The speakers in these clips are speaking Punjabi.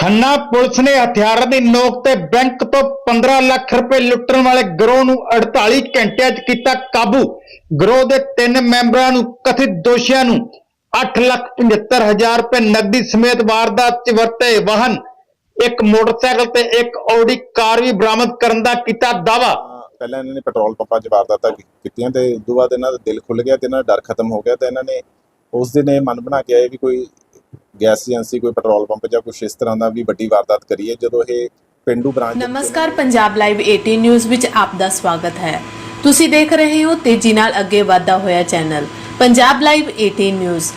ਖੰਨਾ ਪੁਲਿਸ ਨੇ ਹਥਿਆਰਾਂ ਦੀ ਨੋਕ ਤੇ ਬੈਂਕ ਤੋਂ 15 ਲੱਖ ਰੁਪਏ ਲੁੱਟਣ ਵਾਲੇ ਗਰੋਹ ਨੂੰ 48 ਘੰਟਿਆਂ 'ਚ ਕੀਤਾ ਕਾਬੂ। ਗਰੋਹ ਦੇ ਤਿੰਨ ਮੈਂਬਰਾਂ ਨੂੰ, ਕਥਿਤ ਦੋਸ਼ੀਆਂ ਨੂੰ 8 ਲੱਖ 75 ਹਜ਼ਾਰ ਰੁਪਏ ਨਕਦੀ ਸਮੇਤ ਵਾਰਦਾਤ 'ਚ ਵਰਤੇ ਵਾਹਨ। ਇੱਕ ਮੋਟਰਸਾਈਕਲ ਤੇ ਇੱਕ ਆਡੀ ਕਾਰ ਵੀ ਬਰਾਮਦ ਕਰਨ ਦਾ ਕੀਤਾ ਦਾਵਾ ਪਹਿਲਾਂ ਇਹਨਾਂ ਨੇ ਪੈਟਰੋਲ ਪੰਪਾਂ 'ਚ ਵਾਰਦਾਤਾਂ ਕੀਤੀਆਂ ਤੇ ਉਸ ਬਾਅਦ ਇਹਨਾਂ ਦਾ ਦਿਲ ਖੁੱਲ ਗਿਆ ਤੇ ਇਹਨਾਂ ਦਾ ਡਰ ਖਤਮ ਹੋ ਗਿਆ ਤੇ ਇਹਨਾਂ ਨੇ ਉਸ ਦਿਨ ਇਹ ਮਨ ਬਣਾ ਕੇ ਆਏ ਵੀ ਕੋਈ ਗੈਸ ਏਜੰਸੀ ਕੋਈ ਪੈਟਰੋਲ ਪੰਪ ਜਾਂ ਕੁਛ ਇਸ ਤਰ੍ਹਾਂ ਦਾ ਵੀ ਵੱਡੀ ਵਾਰਦਾਤ ਕਰੀਏ ਜਦੋਂ ਇਹ ਪਿੰਡੂ ਬ੍ਰਾਂਚ ਨਮਸਕਾਰ ਪੰਜਾਬ ਲਾਈਵ 18 ਨਿਊਜ਼ ਵਿੱਚ ਆਪ ਦਾ ਸਵਾਗਤ ਹੈ। ਤੁਸੀਂ ਦੇਖ ਰਹੇ ਹੋ ਤੇਜ਼ੀ ਨਾਲ ਅੱਗੇ ਵਧਦਾ ਹੋਇਆ ਚੈਨਲ ਪੰਜਾਬ ਲਾਈਵ 18 ਨਿਊਜ਼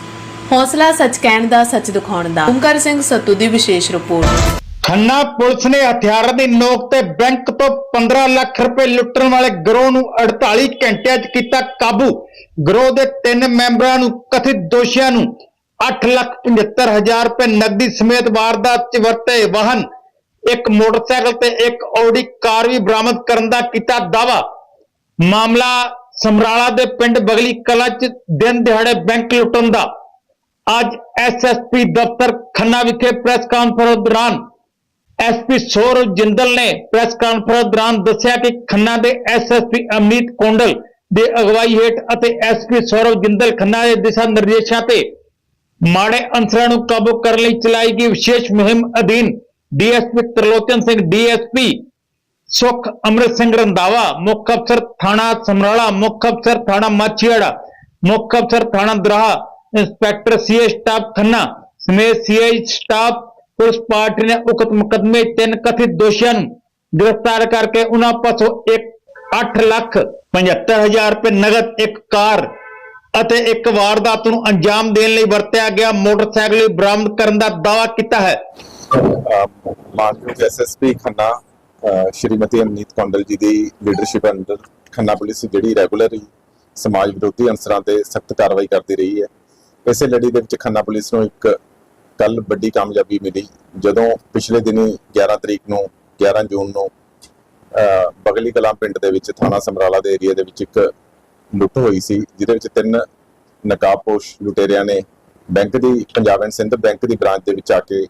ਹੌਸਲਾ ਸੱਚ ਕਹਿਣ ਦਾ ਸੱਚ ਦਿਖਾਉਣ ਦਾ। ਓਮਕਾਰ ਸਿੰਘ ਸੱਤੂ ਦੀ ਵਿਸ਼ੇਸ਼ ਰਿਪੋਰਟ। ਖੰਨਾ ਪੁਲਿਸ ਨੇ ਹਥਿਆਰਾਂ ਦੀ ਨੋਕ ਤੇ ਬੈਂਕ ਤੋਂ 15 ਲੱਖ ਰੁਪਏ ਲੁੱਟਣ ਵਾਲੇ ਗਰੋਹ ਨੂੰ 48 ਘੰਟਿਆਂ 'ਚ ਕੀਤਾ ਕਾਬੂ। ਗਰੋਹ ਦੇ ਤਿੰਨ ਮੈਂਬਰਾਂ ਨੂੰ ਕਥਿਤ ਦੋਸ਼ੀਆਂ ਨੂੰ 8 ਲੱਖ 75 ਹਜ਼ਾਰ ਰੁਪਏ ਨਕਦੀ ਸਮੇਤ ਵਾਰਦਾਤ 'ਚ ਵਰਤੇ ਵਾਹਨ। ਇੱਕ ਮੋਟਰਸਾਈਕਲ ਤੇ ਇੱਕ ਆਡੀ ਕਾਰ ਵੀ ਬਰਾਮਦ ਕਰਨ ਦਾ ਕੀਤਾ ਦਾਵਾ ਮਾਮਲਾ ਸਮਰਾਲਾ ਦੇ ਪਿੰਡ ਬਗਲੀ ਕਲਾ 'ਚ ਦਿਨ ਦਿਹਾੜੇ ਬੈਂਕ ਲੁੱਟਣ ਦਾ। ਅੱਜ ਐਸਐਸਪੀ ਦਫ਼ਤਰ ਖੰਨਾ ਵਿਖੇ ਪ੍ਰੈਸ ਕਾਨਫਰੰਸ ਦੌਰਾਨ ਐਸਪੀ ਸੌਰਵ ਜਿੰਦਲ ਨੇ ਪ੍ਰੈਸ ਕਾਨਫਰੰਸ ਦੌਰਾਨ ਦੱਸਿਆ ਕਿ ਖੰਨਾ ਦੇ ਐਸਐਸਪੀ ਅਮਨੀਤ ਕੋਂਡਲ ਦੇ ਅਗਵਾਈ ਹੇਠ ਅਤੇ ਐਸਪੀ ਸੌਰਵ ਜਿੰਦਲ ਖੰਨਾ ਦੇ ਦਿਸ਼ਾ ਨਿਰਦੇਸ਼ਾਂ ਤੇ ਮਾੜੇ ਅੰਸਰਾਂ ਨੂੰ ਕਾਬੂ ਕਰਨ ਲਈ ਚਲਾਈ ਗਈ ਵਿਸ਼ੇਸ਼ ਮੁਹਿੰਮ ਅਧੀਨ ਡੀਐਸਪੀ ਤਰਲੋਚਨ ਸਿੰਘ, ਡੀਐਸਪੀ ਸੁਖ ਅੰਮ੍ਰਿਤ ਸਿੰਘ ਰੰਧਾਵਾ, ਮੁੱਖ ਅਫਸਰ ਥਾਣਾ ਸਮਰਾਲਾ, ਮੁੱਖ ਅਫਸਰ ਥਾਣਾ ਮਾਛੀਵਾੜਾ, ਮੁੱਖ ਅਫਸਰ ਥਾਣਾ Doraha, inspector CA staff Khanna, ਸਮੇਤ ਸੀਆਈ ਸਟਾਫ ਪੁਲਿਸ ਪਾਰਟੀ ਨੇ ਉਕਤ ਮੁਕਦਮੇ ਤਿੰਨ ਕਥਿਤ ਦੋਸ਼ੀਆਂ ਨੂੰ ਗ੍ਰਿਫਤਾਰ ਕਰਕੇ ਉਹਨਾਂ ਪਾਸੋਂ ਇੱਕ 8 ਲੱਖ 75 ਹਜ਼ਾਰ ਰੁਪਏ ਨਗਦ ਇੱਕ ਕਾਰ ਅਤੇ ਇੱਕ ਵਾਰਦਾਤ ਨੂੰ ਅੰਜਾਮ ਦੇਣ ਲਈ ਵਰਤਿਆ ਗਿਆ। ਮੋਟਰਸਾਈਕਲ ਵੀ ਬਰਾਮਦ ਕਰਨ ਦਾ ਦਾਅਵਾ ਕੀਤਾ ਹੈ। ਮਾਨਯੋਗ ਐਸਐਸਪੀ ਖੰਨਾ ਸ਼੍ਰੀਮਤੀ ਅਮਨੀਤ ਕੌਂਡਲ ਜੀ ਦੀ ਲੀਡਰਸ਼ਿਪ ਅੰਡਰ ਖੰਨਾ ਪੁਲਿਸ ਜਿਹੜੀ ਰੈਗੂਲਰ ਸਮਾਜ ਵਿਰੋਧੀ ਅਨਸਰਾਂ ਤੇ ਸਖਤ ਕਾਰਵਾਈ ਕਰਦੀ ਰਹੀ ਹੈ। ਇਸੇ ਲੜੀ ਦੇ ਵਿੱਚ ਖੰਨਾ ਪੁਲਿਸ ਨੂੰ ਇੱਕ ਕੱਲ ਵੱਡੀ ਕਾਮਯਾਬੀ ਮਿਲੀ ਜਦੋਂ ਪਿਛਲੇ ਦਿਨੀ 11 ਤਰੀਕ ਨੂੰ 11 ਜੂਨ ਨੂੰ ਅਹ, ਬਗਲੀ ਕਲਾਂ ਪਿੰਡ ਦੇ ਵਿੱਚ ਥਾਣਾ ਸਮਰਾਲਾ ਦੇ ਏਰੀਆ ਦੇ ਵਿੱਚ ਇੱਕ ਲੁੱਟ ਹੋਈ ਸੀ, ਜਿਹਦੇ ਵਿੱਚ ਤਿੰਨ ਨਕਾਬਪੋਸ਼ ਲੁਟੇਰਿਆਂ ਨੇ ਬੈਂਕ ਦੀ, ਪੰਜਾਬ ਐਂਡ ਸਿੰਧ ਬੈਂਕ ਦੀ ਬ੍ਰਾਂਚ ਦੇ ਵਿੱਚ ਆ ਕੇ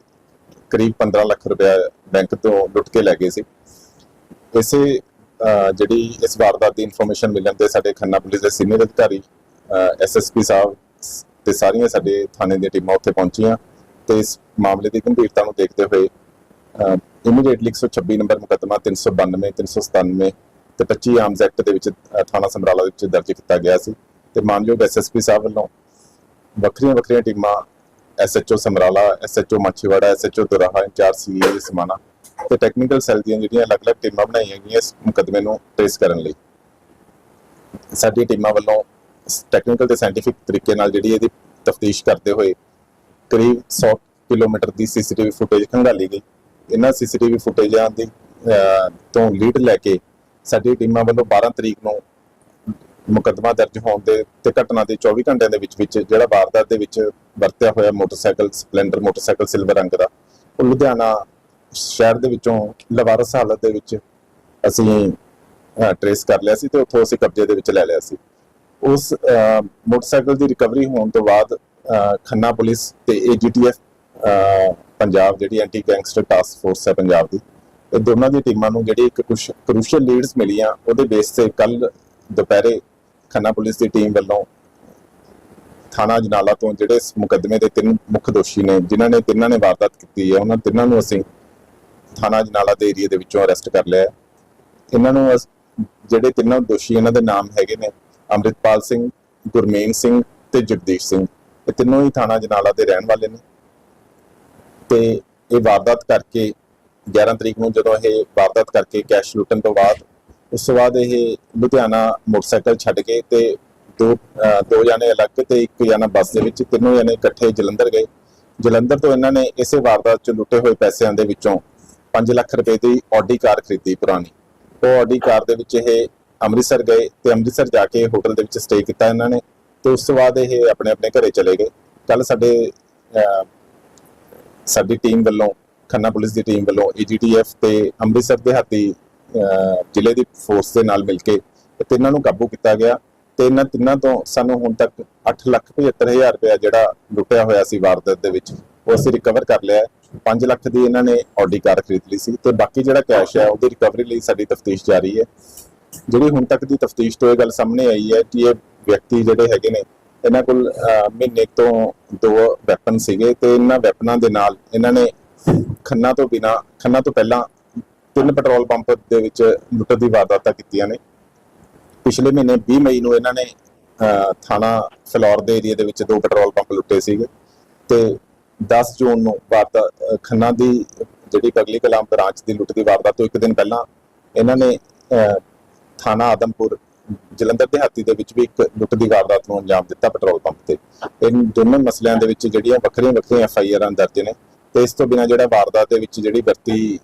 ਕਰੀਬ 15 ਲੱਖ ਰੁਪਏ ਬੈਂਕ ਤੋਂ ਲੁੱਟ ਕੇ ਲੈ ਗਏ ਸੀ। ਇਸੇ ਜਿਹੜੀ ਇਸ ਵਾਰਦਾਤ ਦੀ ਇਨਫੋਰਮੇਸ਼ਨ ਮਿਲਣ ਤੇ ਸਾਡੇ ਖੰਨਾ ਪੁਲਿਸ ਦੇ ਸੀਨੀਅਰ ਅਧਿਕਾਰੀ ਐਸਐਸਪੀ ਸਾਹਿਬ ਤੇ ਸਾਰੀਆਂ ਸਾਡੇ ਥਾਣੇ ਦੀਆਂ ਟੀਮਾਂ ਉੱਥੇ ਪਹੁੰਚੀਆਂ ਤੇ ਇਸ ਮਾਮਲੇ ਦੀ ਗੰਭੀਰਤਾ ਨੂੰ ਦੇਖਦੇ ਹੋਏ ਇਮੀਡੀਏਟਲੀ 126 ਨੰਬਰ ਮੁਕੱਦਮਾ 392 397 ਤੇ 25 ਆਰਮਸ ਐਕਟ ਦੇ ਵਿੱਚ ਥਾਣਾ ਸਮਰਾਲਾ ਦੇ ਵਿੱਚ ਦਰਜ ਕੀਤਾ ਗਿਆ ਸੀ। ਤੇ ਮਾਨਯੋਗ ਐਸਐਸਪੀ ਸਾਹਿਬ ਵੱਲੋਂ ਵੱਖਰੀਆਂ ਵੱਖਰੀਆਂ ਟੀਮਾਂ SHO Samrala SHO Machhiwara SHO Doraha, incharge CA Samana ਤੇ ਟੈਕਨੀਕਲ ਸੈੱਲ ਦੀਆਂ ਜਿਹੜੀਆਂ ਅਲੱਗ-ਅਲੱਗ ਟੀਮਾਂ ਬਣਾਈਆਂ ਗਈਆਂ ਇਸ ਮੁਕੱਦਮੇ ਨੂੰ ਟ੍ਰੇਸ ਕਰਨ ਲਈ। ਸਾਡੀ ਟੀਮਾਂ ਵੱਲੋਂ ਟੈਕਨੀਕਲ ਤੇ ਸਾਇੰਟੀਫਿਕ ਤਰੀਕੇ ਨਾਲ ਜਿਹੜੀ ਇਹਦੀ ਤਫਤੀਸ਼ ਕਰਦੇ ਹੋਏ ਕਰੀਬ 100 ਕਿਲੋਮੀਟਰ ਦੀ ਸੀਸੀਟੀਵੀ ਫੁਟੇਜ ਖੰਗਾਲੀ ਗਈ। ਇਹਨਾਂ ਸੀਸੀਟੀਵੀ ਫੁਟੇਜਾਂ ਦੀ ਤੋਂ ਲੀਡ ਲੈ ਕੇ ਸਾਡੀ ਟੀਮਾਂ ਵੱਲੋਂ 12 ਤਰੀਕ ਨੂੰ ਮੁਕੱਦਮਾ ਦਰਜ ਹੋਣ ਦੇ ਤੇ ਘਟਨਾ ਦੇ 24 ਘੰਟਿਆਂ ਦੇ ਵਿੱਚ ਵਿੱਚ ਜਿਹੜਾ ਵਾਰਦਾਤ ਦੇ ਵਿੱਚ ਵਰਤਿਆ ਹੋਇਆ ਮੋਟਰਸਾਈਕਲ, ਸਪਲੈਂਡਰ ਮੋਟਰਸਾਈਕਲ ਸਿਲਵਰ ਰੰਗ ਦਾ, ਉਹ ਲੁਧਿਆਣਾ ਸ਼ਹਿਰ ਦੇ ਵਿੱਚੋਂ ਲਵਾਰਸ ਹਾਲਤ ਦੇ ਵਿੱਚ ਅਸੀਂ ਟ੍ਰੇਸ ਕਰ ਲਿਆ ਸੀ ਤੇ ਉੱਥੋਂ ਅਸੀਂ ਕਬਜ਼ੇ ਦੇ ਵਿੱਚ ਲੈ ਲਿਆ ਸੀ। ਉਸ ਮੋਟਰਸਾਈਕਲ ਦੀ ਰਿਕਵਰੀ ਹੋਣ ਤੋਂ ਬਾਅਦ ਖੰਨਾ ਪੁਲਿਸ ਤੇ ਏਜੀਟੀਐਫ ਪੰਜਾਬ ਜਿਹੜੀ ਐਂਟੀ ਗੈਂਗਸਟਰ ਟਾਸਕ ਫੋਰਸ ਹੈ ਪੰਜਾਬ ਦੀ ਦੋਨਾਂ ਦੀ ਟੀਮਾਂ ਨੂੰ ਜਿਹੜੀ ਇੱਕ ਕੁਝ ਕਰੂਸ਼ੀਅਲ ਲੀਡਸ ਮਿਲੀਆਂ, ਉਹਦੇ ਬੇਸ ਤੇ ਕੱਲ ਦੁਪਹਿਰੇ ਖੰਨਾ ਪੁਲਿਸ ਦੀ ਟੀਮ ਵੱਲੋਂ ਥਾਣਾ ਜਨਾਲਾ ਤੋਂ ਜਿਹੜੇ ਇਸ ਮੁਕੱਦਮੇ ਦੇ ਤਿੰਨ ਮੁੱਖ ਦੋਸ਼ੀ ਨੇ, ਜਿਨ੍ਹਾਂ ਨੇ ਤਿੰਨਾਂ ਨੇ ਵਾਰਦਾਤ ਕੀਤੀ ਹੈ, ਉਹਨਾਂ ਤਿੰਨਾਂ ਨੂੰ ਅਸੀਂ ਥਾਣਾ ਜਨਾਲਾ ਦੇ ਏਰੀਆ ਦੇ ਵਿੱਚੋਂ ਅਰੈਸਟ ਕਰ ਲਿਆ ਇਹਨਾਂ ਨੂੰ ਅਸ- ਜਿਹੜੇ ਤਿੰਨਾਂ ਦੋਸ਼ੀ ਇਹਨਾਂ ਦੇ ਨਾਮ ਹੈਗੇ ਨੇ, ਅੰਮ੍ਰਿਤਪਾਲ ਸਿੰਘ, ਗੁਰਮੇਨ ਸਿੰਘ ਤੇ ਜਗਦੀਸ਼ ਸਿੰਘ। ਇਹ ਤਿੰਨੋਂ ਹੀ ਥਾਣਾ ਜਨਾਲਾ ਦੇ ਰਹਿਣ ਵਾਲੇ ਨੇ। ਤੇ ਇਹ ਵਾਰਦਾਤ ਕਰਕੇ 11 ਤਰੀਕ ਨੂੰ ਜਦੋਂ ਇਹ ਵਾਰਦਾਤ ਕਰਕੇ ਕੈਸ਼ ਲੁੱਟਣ ਤੋਂ ਬਾਅਦ, ਉਸ ਤੋਂ ਬਾਅਦ ਇਹ ਲੁਧਿਆਣਾ ਮੋਟਰਸਾਈਕਲ ਛੱਡ ਕੇ ਤੇ ਦੋ ਦੋ ਜਾਣੇ ਅਲੱਗ ਤੇ ਇੱਕ ਜਾਣਾ ਬੱਸ ਦੇ ਵਿੱਚ, ਤਿੰਨੋਂ ਜਾਣੇ ਇਕੱਠੇ ਜਲੰਧਰ ਗਏ। ਜਲੰਧਰ ਤੋਂ ਇਹਨਾਂ ਨੇ ਇਸੇ ਵਾਰਦਾਤ ਚ ਲੁੱਟੇ ਹੋਏ ਪੈਸਿਆਂ ਦੇ ਵਿੱਚੋਂ 5 ਲੱਖ ਰੁਪਏ ਦੀ ਆਡੀ ਕਾਰ ਖਰੀਦੀ ਪੁਰਾਣੀ। ਉਹ ਆਡੀ ਕਾਰ ਦੇ ਵਿੱਚ ਇਹ ਅੰਮ੍ਰਿਤਸਰ ਗਏ ਤੇ ਅੰਮ੍ਰਿਤਸਰ ਜਾ ਕੇ ਹੋਟਲ ਦੇ ਵਿੱਚ ਸਟੇ ਕੀਤਾ ਇਹਨਾਂ ਨੇ ਤੇ ਉਸ ਤੋਂ ਬਾਅਦ ਇਹ ਆਪਣੇ ਆਪਣੇ ਘਰੇ ਚਲੇ ਗਏ। ਕੱਲ ਸਾਡੇ ਸਾਡੀ ਟੀਮ ਵੱਲੋਂ ਖੰਨਾ ਪੁਲਿਸ ਦੀ ਟੀਮ ਵੱਲੋਂ ਏਜੀਟੀਐਫ ਤੇ ਅੰਮ੍ਰਿਤਸਰ ਦਿਹਾਤੀ ਅਹ, ਜ਼ਿਲ੍ਹੇ ਦੀ ਫੋਰਸ ਦੇ ਨਾਲ ਮਿਲ ਕੇ ਤਿੰਨਾਂ ਨੂੰ ਕਾਬੂ ਕੀਤਾ ਗਿਆ ਤੇ ਇਹਨਾਂ ਤਿੰਨਾਂ ਤੋਂ ਸਾਨੂੰ ਹੁਣ ਤੱਕ 8 ਲੱਖ 75 ਹਜ਼ਾਰ ਰੁਪਇਆ ਜਿਹੜਾ ਲੁੱਟਿਆ ਹੋਇਆ ਸੀ ਵਾਰਦਾਤ ਦੇ ਵਿੱਚ ਉਹ ਅਸੀਂ ਰਿਕਵਰ ਕਰ ਲਿਆ 5 ਲੱਖ ਦੀ ਇਹਨਾਂ ਨੇ ਆਡੀ ਕਾਰ ਖਰੀਦ ਲਈ ਸੀ ਤੇ ਬਾਕੀ ਜਿਹੜਾ ਕੈਸ਼ ਹੈ ਉਹਦੀ ਰਿਕਵਰੀ ਲਈ ਸਾਡੀ ਤਫਤੀਸ਼ ਜਾਰੀ ਹੈ। ਜਿਹੜੀ ਹੁਣ ਤੱਕ ਦੀ ਤਫਤੀਸ਼ ਤੋਂ ਇਹ ਗੱਲ ਸਾਹਮਣੇ ਆਈ ਹੈ ਕਿ ਇਹ ਵਿਅਕਤੀ ਜਿਹੜੇ ਹੈਗੇ ਨੇ ਇਹਨਾਂ ਕੋਲ ਮਹੀਨੇ ਤੋਂ ਦੋ ਵੈਪਨ ਸੀਗੇ ਤੇ ਇਹਨਾਂ ਵੈਪਨਾਂ ਦੇ ਨਾਲ ਇਹਨਾਂ ਨੇ ਖੰਨਾ ਤੋਂ ਬਿਨਾ ਖੰਨਾ ਤੋਂ ਪਹਿਲਾਂ ਤਿੰਨ ਪੈਟਰੋਲ ਪੰਪ ਦੇ ਵਿੱਚ ਲੁੱਟ ਦੀ ਵਾਰਦਾਤਾਂ ਕੀਤੀਆਂ ਨੇ। ਪਿਛਲੇ ਮਹੀਨੇ 20 ਮਈ ਨੂੰ ਇਹਨਾਂ ਨੇ ਥਾਣਾ ਫਲੌਰ ਦੇ ਏਰੀਆ ਦੇ ਵਿੱਚ ਦੋ ਪੈਟਰੋਲ ਪੰਪ ਲੁੱਟੇ ਸੀਗੇ ਤੇ 10 ਜੂਨ ਨੂੰ ਵਾਰਦਾਤ ਖੰਨਾ ਦੀ ਜਿਹੜੀ ਪਗਲੀ ਕਲਾਮ ਬ੍ਰਾਂਚ ਦੀ ਲੁੱਟ ਦੀ ਵਾਰਦਾਤ ਤੋਂ ਇੱਕ ਦਿਨ ਪਹਿਲਾਂ ਇਹਨਾਂ ਨੇ ਅਹ, ਥਾਣਾ ਆਦਮਪੁਰ ਜਲੰਧਰ ਦਿਹਾਤੀ ਦੇ ਵਿੱਚ ਵੀ ਇੱਕ ਲੁੱਟ ਦੀ ਵਾਰਦਾਤ ਨੂੰ ਅੰਜਾਮ ਦਿੱਤਾ ਪੈਟਰੋਲ ਪੰਪ ਤੇ। ਇਹ ਦੋਨੋਂ ਮਸਲਿਆਂ ਦੇ ਵਿੱਚ ਜਿਹੜੀਆਂ ਵੱਖਰੀਆਂ ਵੱਖਰੀਆਂ ਐਫ ਆਈ ਆਰਾਂ ਦਰਜ ਨੇ। ਤੇ ਇਸ ਤੋਂ ਬਿਨਾਂ ਜਿਹੜਾ ਵਾਰਦਾਤ ਦੇ ਵਿੱਚ ਜਿਹੜੀ ਵਰਤੀ,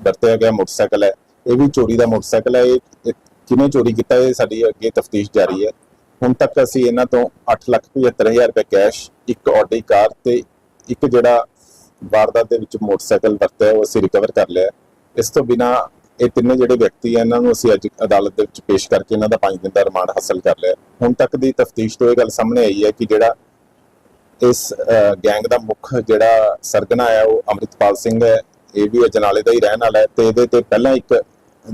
ਵਰਤਿਆ ਗਿਆ ਮੋਟਰਸਾਈਕਲ ਹੈ, ਇਹ ਵੀ ਚੋਰੀ ਦਾ ਮੋਟਰਸਾਈਕਲ ਹੈ, ਇਹ ਇਹ ਕਿਵੇਂ ਚੋਰੀ ਕੀਤਾ ਇਹ ਸਾਡੀ ਅੱਗੇ ਤਫਤੀਸ਼ ਜਾਰੀ ਹੈ। ਹੁਣ ਤੱਕ ਅਸੀਂ ਇਹਨਾਂ ਤੋਂ 875000 ਰੁਪਏ ਕੈਸ਼, ਇੱਕ ਆਡੀ ਕਾਰ ਤੇ ਇੱਕ ਜਿਹੜਾ ਵਾਰਦਾਤ ਦੇ ਵਿੱਚ ਮੋਟਰਸਾਈਕਲ ਵਰਤਿਆ, ਉਹ ਅਸੀਂ ਰਿਕਵਰ ਕਰ ਲਿਆ। ਇਸ ਤੋਂ ਬਿਨਾ ਇਹ ਤਿੰਨੇ ਜਿਹੜੇ ਵਿਅਕਤੀ ਆ, ਇਹਨਾਂ ਨੂੰ ਅਸੀਂ ਅੱਜ ਅਦਾਲਤ ਦੇ ਵਿੱਚ ਪੇਸ਼ ਕਰਕੇ ਇਹਨਾਂ ਦਾ 5 ਦਿਨ ਦਾ ਰਿਮਾਂਡ ਹਾਸਲ ਕਰ ਲਿਆ। ਹੁਣ ਤੱਕ ਦੀ ਤਫਤੀਸ਼ ਤੋਂ ਇਹ ਗੱਲ ਸਾਹਮਣੇ ਆਈ ਹੈ ਕਿ ਜਿਹੜਾ ਇਸ ਅਹ, ਗੈਂਗ ਦਾ ਮੁੱਖ ਜਿਹੜਾ ਸਰਗਨਾ ਹੈ ਉਹ ਅਮਰਿਤਪਾਲ ਸਿੰਘ ਹੈ। ਇਹ ਵੀ ਅਜਨਾਲੇ ਦਾ ਹੀ ਰਹਿਣ ਵਾਲਾ ਹੈ ਤੇ ਇਹਦੇ ਤੇ ਪਹਿਲਾਂ ਇੱਕ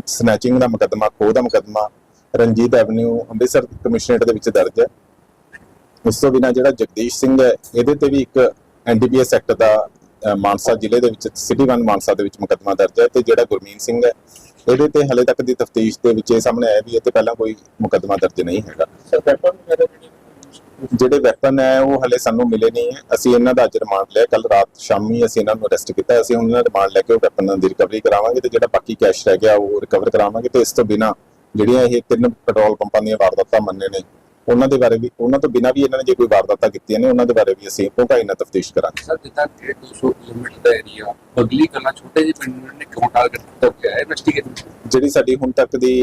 ਸਨੈਚਿੰਗ ਦਾ ਮੁਕੱਦਮਾ ਖੋਹ ਦਾ ਮੁਕੱਦਮਾ ਰਣਜੀਤ ਐਵਨਿਊ ਅੰਮ੍ਰਿਤਸਰ ਕਮਿਸ਼ਨਰੇਟ ਦੇ ਵਿੱਚ ਦਰਜ ਹੈ। ਉਸ ਤੋਂ ਬਿਨਾਂ ਜਿਹੜਾ ਜਗਦੀਸ਼ ਸਿੰਘ ਹੈ ਇਹਦੇ ਤੇ ਵੀ ਇੱਕ ਐਨਡੀਪੀਐਸ ਐਕਟ ਦਾ ਮਾਨਸਾ ਜ਼ਿਲ੍ਹੇ ਦੇ ਵਿੱਚ ਸਿਟੀ ਵਨ ਮਾਨਸਾ ਦੇ ਵਿੱਚ ਮੁਕੱਦਮਾ ਦਰਜ ਹੈ ਤੇ ਜਿਹੜਾ ਗੁਰਮੀਤ ਸਿੰਘ ਹੈ ਇਹਦੇ ਤੇ ਹਲੇ ਤੱਕ ਦੀ ਤਫਤੀਸ਼ ਦੇ ਵਿੱਚ ਇਹ ਸਾਹਮਣੇ ਆਇਆ ਵੀ ਇਹ ਤੇ ਪਹਿਲਾਂ ਕੋਈ ਮੁਕੱਦਮਾ ਦਰਜ ਨਹੀਂ ਹੈਗਾ। ਜਿਹੜੇ ਵੈਪਨ ਹੈ ਉਹ ਹਲੇ ਸਾਨੂੰ ਮਿਲੇ ਨਹੀਂ ਹੈ। ਅਸੀਂ ਇਹਨਾਂ ਦਾ ਅੱਜ ਰਿਮਾਂਡ ਲਿਆ। ਕੱਲ ਰਾਤ ਸ਼ਾਮੀ ਅਸੀਂ ਇਹਨਾਂ ਨੂੰ ਅਰੈਸਟ ਕੀਤਾ। ਅਸੀਂ ਉਹਨਾਂ ਦਾ ਰਿਮਾਂਡ ਲੈ ਕੇ ਉਹ ਵੈਪਨਾਂ ਦੀ ਰਿਕਵਰੀ ਕਰਾਵਾਂਗੇ ਤੇ ਜਿਹੜਾ ਬਾਕੀ ਕੈਸ਼ ਰਹਿ ਗਿਆ ਉਹ ਰਿਕਵਰ ਕਰਾਵਾਂਗੇ ਤੇ ਇਸ ਤੋਂ ਬਿਨਾ ਜਿਹੜੀਆਂ ਇਹ ਤਿੰਨ ਪੈਟਰੋਲ ਪੰਪਾਂ ਦੀਆਂ ਵਾਰਦਾਤਾਂ ਮੰਨੇ ਨੇ ਉਹਨਾਂ ਦੇ ਬਾਰੇ ਵੀ ਉਹਨਾਂ ਤੋਂ ਬਿਨਾ ਵੀ ਇਹਨਾਂ ਨੇ ਜੇ ਕੋਈ ਵਾਰਦਾਤਾਂ ਕੀਤੀਆਂ ਨੇ ਉਹਨਾਂ ਦੇ ਬਾਰੇ ਵੀ ਅਸੀਂ ਭੁਗਾਈ ਨਾਲ ਤਫਤੀਸ਼ ਕਰਾਂਗੇ। ਸਰ ਜਿੱਦਾਂ 150 ਕਿਲੋਮੀਟਰ ਦਾ ਏਰੀਆ ਬਗਲੀ ਕਲਾ ਛੋਟੇ ਜਿਹੇ ਪਿੰਡ ਨੇ ਕਿਉਂ ਟਾਰਗੇਟ ਕੀਤਾ ਗਿਆ ਹੈ? ਇਨਵੈਸਟੀਗੇਸ਼ਨ ਜਿਹੜੀ ਸਾਡੀ ਹੁਣ ਤੱਕ ਦੀ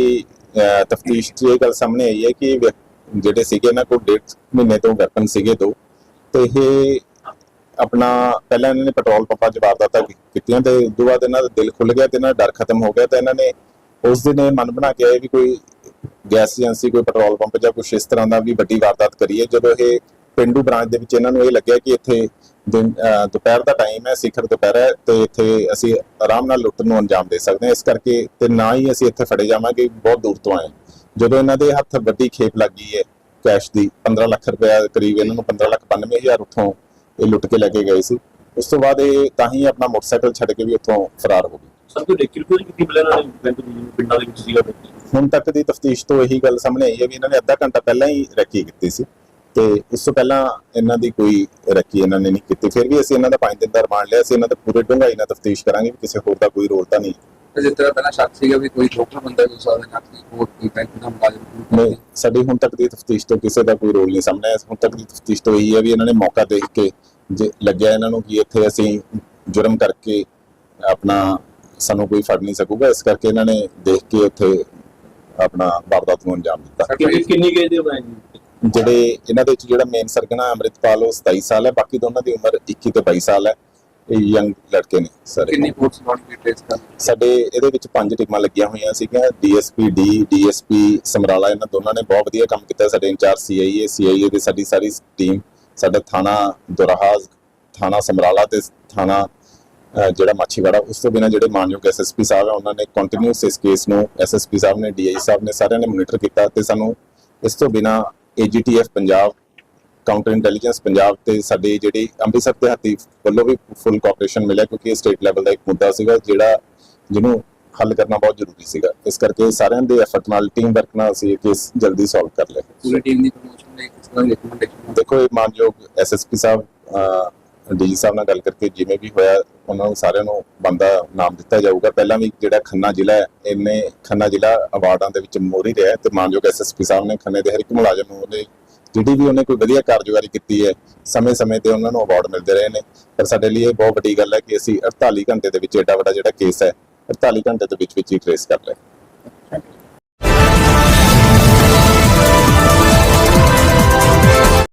ਤਫਤੀਸ਼ 'ਚ ਇਹ ਗੱਲ ਸਾਹਮਣੇ ਆਈ ਹੈ ਕਿ ਜਿਹੜੇ ਸੀਗੇ ਇਹਨਾਂ ਕੋਲ ਡੇਢ ਮਹੀਨੇ ਤੋਂ ਵੈਪਨ ਸੀਗੇ ਦੋ, ਤੇ ਇਹ ਆਪਣਾ ਪਹਿਲਾਂ ਇਹਨਾਂ ਨੇ ਪੈਟਰੋਲ ਪੰਪਾਂ 'ਚ ਵਾਰਦਾਤਾਂ ਕੀਤੀਆਂ ਤੇ ਉਸ ਤੋਂ ਬਾਅਦ ਇਹਨਾਂ ਦਾ ਦਿਲ ਖੁੱਲ ਗਿਆ ਤੇ ਇਹਨਾਂ ਦਾ ਡਰ ਖਤਮ ਹੋ ਗਿਆ ਤੇ ਇਹਨਾਂ ਨੇ ਉਸ ਦਿਨ ਇਹ ਮਨ ਬਣਾ ਕੇ ਆਏ ਵੀ ਕੋਈ ਗੈਸ ਏਜੰਸੀ, ਕੋਈ ਪੈਟਰੋਲ ਪੰਪ ਜਾਂ ਕੁਛ ਇਸ ਤਰ੍ਹਾਂ ਦਾ ਵੀ ਵੱਡੀ ਵਾਰਦਾਤ ਕਰੀਏ। ਜਦੋਂ ਇਹ ਪਿੰਡੂ ਬ੍ਰਾਂਚ ਦੇ ਵਿੱਚ ਇਹਨਾਂ ਨੂੰ ਇਹ ਲੱਗਿਆ ਕਿ ਇੱਥੇ ਦਿਨ ਅਹ ਦੁਪਹਿਰ ਦਾ ਟਾਈਮ ਹੈ, ਸਿਖਰ ਦੁਪਹਿਰ ਹੈ, ਤੇ ਇੱਥੇ ਅਸੀਂ ਆਰਾਮ ਨਾਲ ਲੁੱਟ ਨੂੰ ਅੰਜਾਮ ਦੇ ਸਕਦੇ ਹਾਂ। ਇਸ ਕਰਕੇ ਤੇ ਨਾ ਹੀ ਅਸੀਂ ਇੱਥੇ ਫੜੇ ਜਾਵਾਂਗੇ, ਬਹੁਤ ਦੂਰ ਤੋਂ ਆਏ ਜਦੋਂ ਇਹਨਾਂ ਦੇ ਹੱਥ ਵੱਡੀ ਖੇਪ ਲੱਗ ਹੈ ਕੈਸ਼ ਦੀ 15 ਲੱਖ ਰੁਪਏ ਕਰੀਬ ਇਹਨਾਂ ਨੂੰ 15 ਲੱਖ 92 ਹਜ਼ਾਰ ਉੱਥੋਂ ਇਹ ਲੁੱਟ ਕੇ ਲੈ ਕੇ ਗਏ ਸੀ। ਉਸ ਤੋਂ ਬਾਅਦ ਇਹ ਤਾਂ ਹੀ ਆਪਣਾ ਮੋਟਰਸਾਈਕਲ ਛੱਡ ਕੇ ਵੀ ਉੱਥੋਂ ਫਰਾਰ ਹੋ ਗਏ। ਸਭ ਤੋਂ ਡੇਕਿਲ ਕੋਈ ਕੀਤੀ ਬਲੇ ਨਾਲ ਬੈਂਕ ਦੀ ਪਿੰਡਾਂ ਦੇ ਵਿੱਚ ਸੀਗਾ। ਹੁਣ ਤੱਕ ਦੀ ਤਫਤੀਸ਼ ਤੋਂ ਇਹੀ ਗੱਲ ਸਾਹਮਣੇ ਆਈ ਹੈ ਵੀ ਇਹਨਾਂ ਨੇ ਅੱਧਾ ਘੰਟਾ ਪਹਿਲਾਂ ਹੀ ਰੈਕੀ ਕੀਤੀ ਸੀ ਤੇ ਇਸ ਤੋਂ ਪਹਿਲਾਂ ਇਹਨਾਂ ਦੀ ਕੋਈ ਰੈਕੀ ਇਹਨਾਂ ਨੇ ਨਹੀਂ ਕੀਤੀ। ਫਿਰ ਵੀ ਅਸੀਂ ਇਹਨਾਂ ਦਾ 5 ਦਿਨ ਦਾ ਰਿਮਾਂਡ ਲਿਆ ਅਸੀਂ ਇਹਨਾਂ ਦਾ ਪੂਰੇ ਡੂੰਘਾਈ ਨਾਲ ਤਫਤੀਸ਼ ਕਰਾਂਗੇ ਵੀ ਕਿਸੇ ਹੋਰ ਦਾ ਕੋਈ ਰੋਲ ਤਾਂ ਨਹੀਂ। ਤੇ ਜਿਸ ਤਰ੍ਹਾਂ ਪਹਿਲਾਂ ਸ਼ੱਕ ਸੀਗਾ ਵੀ ਕੋਈ ਲੋਕਲ ਬੰਦਾ ਕੋਈ ਸਾਧਨ ਜਾਂ ਕੋਈ ਹੋਰ ਕੋਈ ਬੈਂਕ ਦਾ ਮੁਲਾਜ਼ਮ ਨਹੀਂ ਸਾਡੀ ਹੁਣ ਤੱਕ ਦੀ ਤਫਤੀਸ਼ ਤੋਂ ਕਿਸੇ ਦਾ ਕੋਈ ਰੋਲ ਨਹੀਂ ਸਾਹਮਣੇ ਆਇਆ। ਹੁਣ ਤੱਕ ਦੀ ਤਫਤੀਸ਼ ਤੋਂ ਇਹੀ ਹੈ ਵੀ ਇਹਨਾਂ ਨੇ ਮੌਕਾ ਦੇਖ ਕੇ ਜੇ ਲੱਗਿਆ ਇਹਨਾਂ ਨੂੰ ਕਿ ਇੱਥੇ ਅਸੀਂ ਜੁਰਮ ਕਰਕੇ ਆਪਣਾ ਸਾਨੂੰ ਕੋਈ ਫੜ ਨਹੀਂ ਸਕੂਗਾ ਇਸ ਕਰਕੇ ਇਹਨਾਂ ਨੇ ਦੇਖ ਕੇ ਇੱਥੇ ਆਪਣਾ ਵਾਰਦਾਤ ਨੂੰ ਅੰਜਾਮ ਦਿੱਤਾ। ਕਿੰਨੀ ਕਿੰਨੀ ਗਏ ਦੇ ਬਣਾਏ ਜੀ ਜਿਹੜੇ ਇਹਨਾਂ ਦੇ ਵਿੱਚ ਜਿਹੜਾ ਮੇਨ ਸਰਗਨਾ ਅਮਰਿਤਪਾਲ ਉਹ 27 ਸਾਲ ਹੈ ਬਾਕੀ ਦੋਨਾਂ ਦੀ ਉਮਰ 21 ਤੇ 22 ਸਾਲ ਹੈ। ਇਹ ਯੰਗ ਲੜਕੇ ਨੇ ਸਾਰੇ। ਕਿੰਨੀ ਫੋਰਸ ਲਾਉਣ ਦੀ ਟ੍ਰੇਸ ਕਰ ਸਾਡੇ ਇਹਦੇ ਵਿੱਚ ਪੰਜ ਟੀਮਾਂ ਲੱਗੀਆਂ ਹੋਈਆਂ ਸੀਗੀਆਂ ਡੀਐਸਪੀ ਡੀ ਡੀਐਸਪੀ ਸਮਰਾਲਾ ਇਹਨਾਂ ਦੋਨਾਂ ਨੇ ਬਹੁਤ ਵਧੀਆ ਕੰਮ ਕੀਤਾ। ਸਾਡੇ ਇੰਚਾਰਜ ਸੀਆਈਏ ਸੀਆਈਏ ਦੀ ਸਾਡੀ ਸਾਰੀ ਟੀਮ ਸਾਡਾ ਥਾਣਾ ਦੁਰਾਹਾ ਥਾਣਾ ਸਮਰਾਲਾ ਤੇ ਥਾਣਾ ਜਿਹੜਾ ਮਾਛੀਵਾੜਾ ਉਸ ਤੋਂ ਬਿਨਾਂ ਜਿਹੜੇ ਮਾਨਯੋਗ ਐਸਐਸਪੀ ਸਾਹਿਬ ਹੈ ਉਹਨਾਂ ਨੇ ਕੰਟੀਨਿਊਸ ਇਸ ਕੇਸ ਨੂੰ ਐਸਐਸਪੀ ਸਾਹਿਬ ਨੇ ਡੀਆਈ ਸਾਹਿਬ ਨੇ ਸਾਰਿਆਂ ਨੇ ਮੋਨੀਟਰ ਕੀਤਾ ਤੇ ਸਾਨੂੰ ਇਸ ਤੋਂ ਬਿਨਾਂ AGTF Punjab counter intelligence Punjab ਤੇ ਸਾਡੇ ਜਿਹੜੀ ਅੰਮ੍ਰਿਤਸਰ ਤੇ ਹੱਤੀ ਵੱਲੋਂ ਵੀ ਫੁੱਲ ਕੋਆਪਰੇਸ਼ਨ ਮਿਲਿਆ ਕਿਉਂਕਿ ਇਹ ਸਟੇਟ ਲੈਵਲ ਦਾ ਇੱਕ ਮੁੱਦਾ ਸੀਗਾ ਜਿਹੜਾ ਜਿਹਨੂੰ ਹੱਲ ਕਰਨਾ ਬਹੁਤ ਜ਼ਰੂਰੀ ਸੀਗਾ। ਇਸ ਕਰਕੇ ਸਾਰਿਆਂ ਦੇ ਐਫਰਟ ਨਾਲ ਟੀਮ ਵਰਕ ਨਾਲ ਅਸੀਂ ਇਹ ਕੇਸ ਜਲਦੀ ਸੋਲਵ ਕਰ ਲਿਆ ਪੂਰੀ ਟੀਮ ਦੀ ਪ੍ਰਮੋਸ਼ਨ ਲਈ ਕਿਸ ਤਰ੍ਹਾਂ ਦੀ ਰਿਕਮੈਂਡੇਸ਼ਨ ਦੇਖੋ ਇਹ ਮਾਨਯੋਗ ਐਸਐਸਪੀ ਸਾਹਿਬ ਡੀਜੀ ਸਾਹਿਬ ਨਾਲ ਗੱਲ ਕਰਕੇ ਜਿਵੇਂ ਵੀ ਹੋਇਆ ਉਹਨਾਂ ਨੂੰ ਸਾਰਿਆਂ ਨੂੰ ਬੰਦਾ ਨਾਮ ਦਿੱਤਾ ਜਾਊਗਾ। ਪਹਿਲਾਂ ਵੀ ਜਿਹੜਾ ਖੰਨਾ ਜ਼ਿਲ੍ਹਾ ਹੈ ਇਹਨੇ ਖੰਨਾ ਜ਼ਿਲ੍ਹਾ ਅਵਾਰਡਾਂ ਦੇ ਵਿੱਚ ਮੋਰੀ ਰਿਹਾ ਤੇ ਮਾਨਯੋਗ ਐਸਐਸਪੀ ਸਾਹਿਬ ਨੇ ਖੰਨੇ ਦੇ ਹਰ ਇੱਕ ਮੁਲਾਜ਼ਮ ਨੂੰ ਉਹਨੇ ਜਿਹੜੀ ਵੀ ਉਹਨੇ ਕੋਈ ਵਧੀਆ ਕਾਰਜਕਾਰੀ ਕੀਤੀ ਹੈ, ਸਮੇਂ-ਸਮੇਂ ਤੇ ਉਹਨਾਂ ਨੂੰ ਅਵਾਰਡ ਮਿਲਦੇ ਰਹੇ ਨੇ। ਪਰ ਸਾਡੇ ਲਈ ਇਹ ਬਹੁਤ ਵੱਡੀ ਗੱਲ ਹੈ ਕਿ ਅਸੀਂ 48 ਘੰਟੇ ਦੇ ਵਿੱਚ ਐਡਾ ਵੱਡਾ ਜਿਹੜਾ ਕੇਸ ਹੈ 48 ਘੰਟੇ ਦੇ ਵਿੱਚ ਵਿੱਚ ਹੀ ਟ੍ਰੇਸ ਕਰ ਲਿਆ।